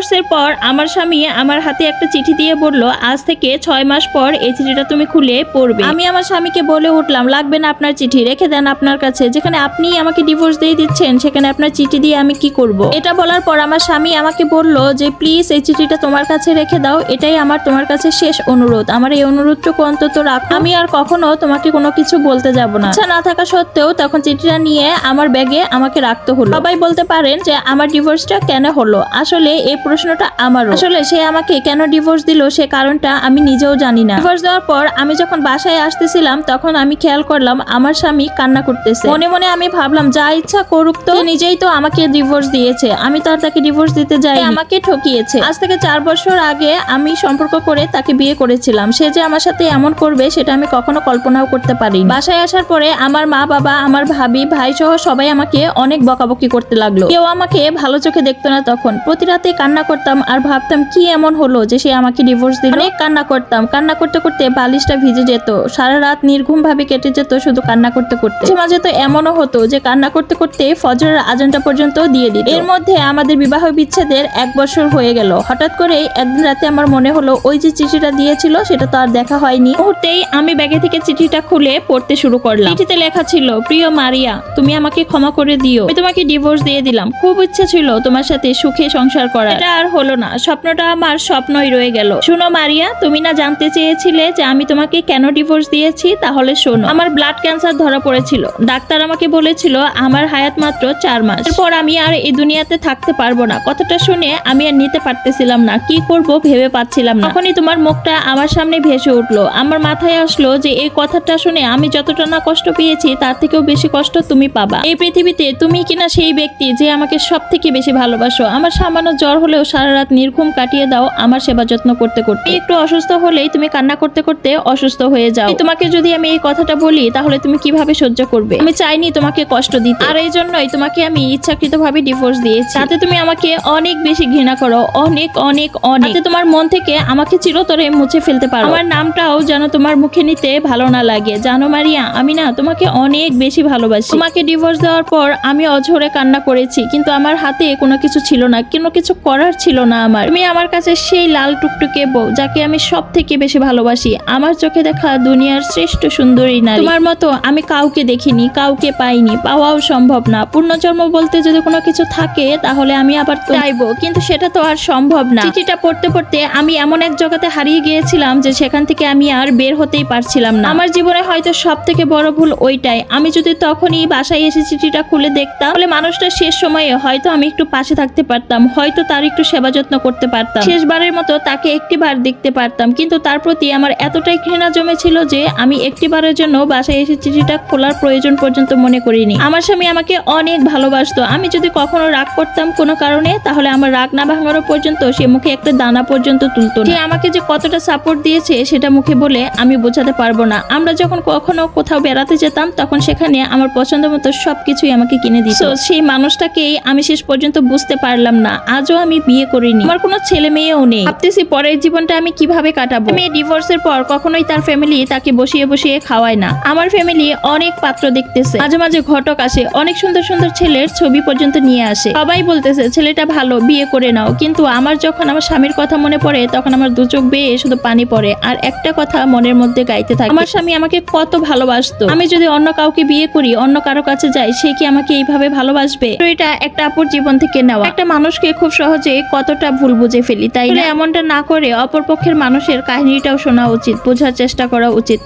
ডিভোর্সের পর আমার স্বামী আমার হাতে একটা চিঠি দিয়ে বলল, আজ থেকে ছয় মাস পর এই চিঠিটা তুমি খুলে পড়বে। আমি আমার স্বামীকে বলে উঠলাম, লাগবে না আপনার চিঠি, রেখে দেন আপনার কাছে। যেখানে আপনি আমাকে ডিভোর্স দিয়ে দিচ্ছেন, সেখানে আপনার চিঠি দিয়ে আমি কি করব? এটা বলার পর আমার স্বামী আমাকে বলল যে, প্লিজ এই চিঠিটা তোমার কাছে রেখে দাও, এটাই আমার তোমার কাছে শেষ অনুরোধ। আমার এই অনুরোধটুকু অন্তত রাখ। আমি আর কখনো তোমাকে কোনো কিছু বলতে যাব না। আচ্ছা না থাকা সত্ত্বেও তখন চিঠিটা নিয়ে আমার ব্যাগে আমাকে রাখতে হলো। সবাই বলতে পারেন যে, আমার ডিভোর্সটা কেন হলো? আসলে এই প্রশ্নটা আমারও। আসলে সে আমাকে কেন ডিভোর্স দিল সে কারণটা আমি নিজেও জানি না। ডিভোর্স দেওয়ার পর আমি যখন বাসায় আসতেছিলাম তখন আমি খেয়াল করলাম আমার স্বামী কান্না করতেছে। মনে মনে আমি ভাবলাম যা ইচ্ছা করুক তো। নিজেই তো আমাকে ডিভোর্স দিয়েছে। আমি তো আর তাকে ডিভোর্স দিতে যাই আমাকে ঠকিয়েছে। আজ থেকে চার বছর আগে আমি সম্পর্ক করে তাকে বিয়ে করেছিলাম। সে যে আমার সাথে এমন করবে সেটা আমি কখনো কল্পনাও করতে পারি বাসায় আসার পরে আমার মা বাবা আমার ভাবি ভাই সহ সবাই আমাকে অনেক বকাবকি করতে লাগল। কেউ আমাকে ভালো চোখে দেখতো না তখন। প্রতি রাতে কান্না করতাম আর ভাবতাম কি এমন হলো যে সে আমাকে ডিভোর্স দিল। অনেক কান্না করতাম। কান্না করতে করতে বালিশটা ভিজে যেত। সারা রাত নির্ঘুম ভাবে কেটে যেত শুধু কান্না করতে করতে। মাঝে মাঝে তো এমনও হতো যে কান্না করতে করতে ফজরের আজানটা পর্যন্ত দিয়ে দিত। এর মধ্যে আমাদের বিবাহ বিচ্ছেদের এক বছর হয়ে গেল। হঠাৎ করে একদিন রাতে আমার মনে হলো, ওই যে চিঠিটা দিয়েছিল সেটা তো আর দেখা হয়নি। মুহূর্তেই আমি ব্যাগে থেকে চিঠিটা খুলে পড়তে শুরু করলাম। চিঠিতে লেখা ছিল, প্রিয় মারিয়া, তুমি আমাকে ক্ষমা করে দিও। আমি তোমাকে ডিভোর্স দিয়ে দিলাম। খুব ইচ্ছে ছিল তোমার সাথে সুখে সংসার করা এটা আর হলো না। স্বপ্নটা আমার স্বপ্নই রয়ে গেল। শুনো মারিয়া, তুমি না জানতে চেয়েছিলে যে আমি তোমাকে কেন ডিভোর্স দিয়েছি? তাহলে শোনো, আমার ব্লাড ক্যান্সার ধরা পড়েছিল। ডাক্তার আমাকে বলেছিল আমার হায়াত মাত্র চার মাস। এরপর আমি আর এই দুনিয়াতে থাকতে পারব না। কথাটা শুনে আমি আর নিতে পারতেছিলাম না। কি করব ভেবে পাচ্ছিলাম না। তখনই তোমার মুখটা আমার সামনে ভেসে উঠল। আমার মাথায় আসলো যে এই কথাটা শুনে আমি যতটা না কষ্ট পেয়েছি, তার থেকেও বেশি কষ্ট তুমি পাবা। এই পৃথিবীতে তুমি কিনা সেই ব্যক্তি যে আমাকে সব থেকে বেশি ভালোবাসো। আমার সামান্য জ্বর হলেও সারা রাত নির্ঘুম কাটিয়ে দাও আমার সেবা যত্ন করতে করতে। একটু অসুস্থ হলেই তুমি কান্না করতে করতে অসুস্থ হয়ে যাও। তোমাকে যদি আমি এই কথাটা বলি, তাহলে তুমি কীভাবে সহ্য করবে? আমি চাইনি তোমাকে কষ্ট দিতে। আর এই জন্যই তোমাকে আমি ইচ্ছাকৃতভাবে ডিভোর্স দিয়েছি। তাতে তুমি আমাকে অনেক বেশি ঘৃণা করো। অনেক অনেক অনেক। তোমার মন থেকে আমাকে চিরতরে মুছে ফেলতে পারো। আমার নামটাও যেন তোমার মুখে নিতে ভালো না লাগে। জানো মারিয়া, আমি না তোমাকে অনেক বেশি ভালোবাসি। তোমাকে ডিভোর্স দেওয়ার পর আমি অঝরে কান্না করেছি, কিন্তু আমার হাতে কোনো কিছু ছিল না। কোনো কিছু করার ছিল না আমার। তুমি আমার কাছে সেই লাল টুকটুকে বউ, যাকে আমি সব থেকে বেশি ভালোবাসি। আমার চোখে দেখা দুনিয়ার শ্রেষ্ঠ সুন্দরী নারী। তোমার মতো আমি কাউকে দেখিনি, কাউকে পাইনি, পাওয়াও সম্ভব না। পূর্ণজন্ম বলতে যদি কোনো কিছু থাকে, তাহলে আমি আবার চাইব, কিন্তু সেটা তো আর সম্ভব না। চিঠিটা পড়তে পড়তে আমি এমন এক জগতে হারিয়ে গিয়েছিলাম যে সেখান থেকে আমি আর বের হতেই পারছিলাম না। আমার জীবনে হয়তো সব থেকে বড় ভুল ওইটাই। আমি যদি তখনই বাসায় এসে চিঠিটা খুলে দেখতাম, তাহলে মানুষটা শেষ সময়ে হয়তো আমি একটু পাশে থাকতে পারতাম। হয়তো তার একটু সেবা যত্ন করতে পারতাম। শেষবারের মতো তাকে একটিবার দেখতে পারতাম কিন্তু তার প্রতি আমার এতটাই ঘৃণা জমেছিল যে আমি একটিবারের জন্য বাসায় এসে চিঠিটা খোলার প্রয়োজন পর্যন্ত মনে করিনি। আমার স্বামী আমাকে অনেক ভালোবাসতো। আমি যদি কখনো রাগ করতাম কোনো কারণে তাহলে আমার রাগ না ভাঙানো পর্যন্ত সে মুখে একটা দানা পর্যন্ত তুলতো। সে আমাকে যে কতটা সাপোর্ট দিয়েছে সেটা মুখে বলে আমি বোঝাতে পারব না। আমরা যখন কখনো কোথাও বেড়াতে যেতাম তখন সেখানে আমার পছন্দ মতো সবকিছুই আমাকে কিনে দিত। সেই মানুষটাকেই আমি শেষ পর্যন্ত বুঝতে পারলাম না। আজও আমি বিয়ে করিনি। আমার কোনো ছেলে মেয়েও নেই। ভাবতেছি পরের জীবনটা আমি কীভাবে কাটাবো? আমি ডিভোর্সের পর কখনোই তার ফ্যামিলি তাকে বসিয়ে বসিয়ে খাওয়ায় না। আমার ফ্যামিলি অনেক পাত্র দেখতেছে। মাঝে মাঝে ঘটক আসে অনেক সুন্দর সুন্দর ছেলের ছবি পর্যন্ত নিয়ে আসে। সবাই বলতেছে ছেলেটা ভালো বিয়ে করে নাও। কিন্তু আমার যখন আমার স্বামীর কথা মনে পড়ে তখন আমার দু চোখ বেয়ে শুধু পানি পড়ে। আর একটা কথা মনের মধ্যে গাইতে থাকে আমার স্বামী আমাকে কত ভালোবাসতো। আমি যদি অন্য কাউকে বিয়ে করি অন্য কারও কাছে যাই সে কি আমাকে এইভাবে ভালোবাসবে? তো এটা একটা আপুর জীবন থেকে নেওয়া। একটা মানুষকে খুব সহজে কতটা ভুল বুঝে ফেলি, তাই এমনটা না করে অপরপক্ষের মানুষের কাহিনীটাও শোনা উচিত, বোঝার চেষ্টা করা উচিত।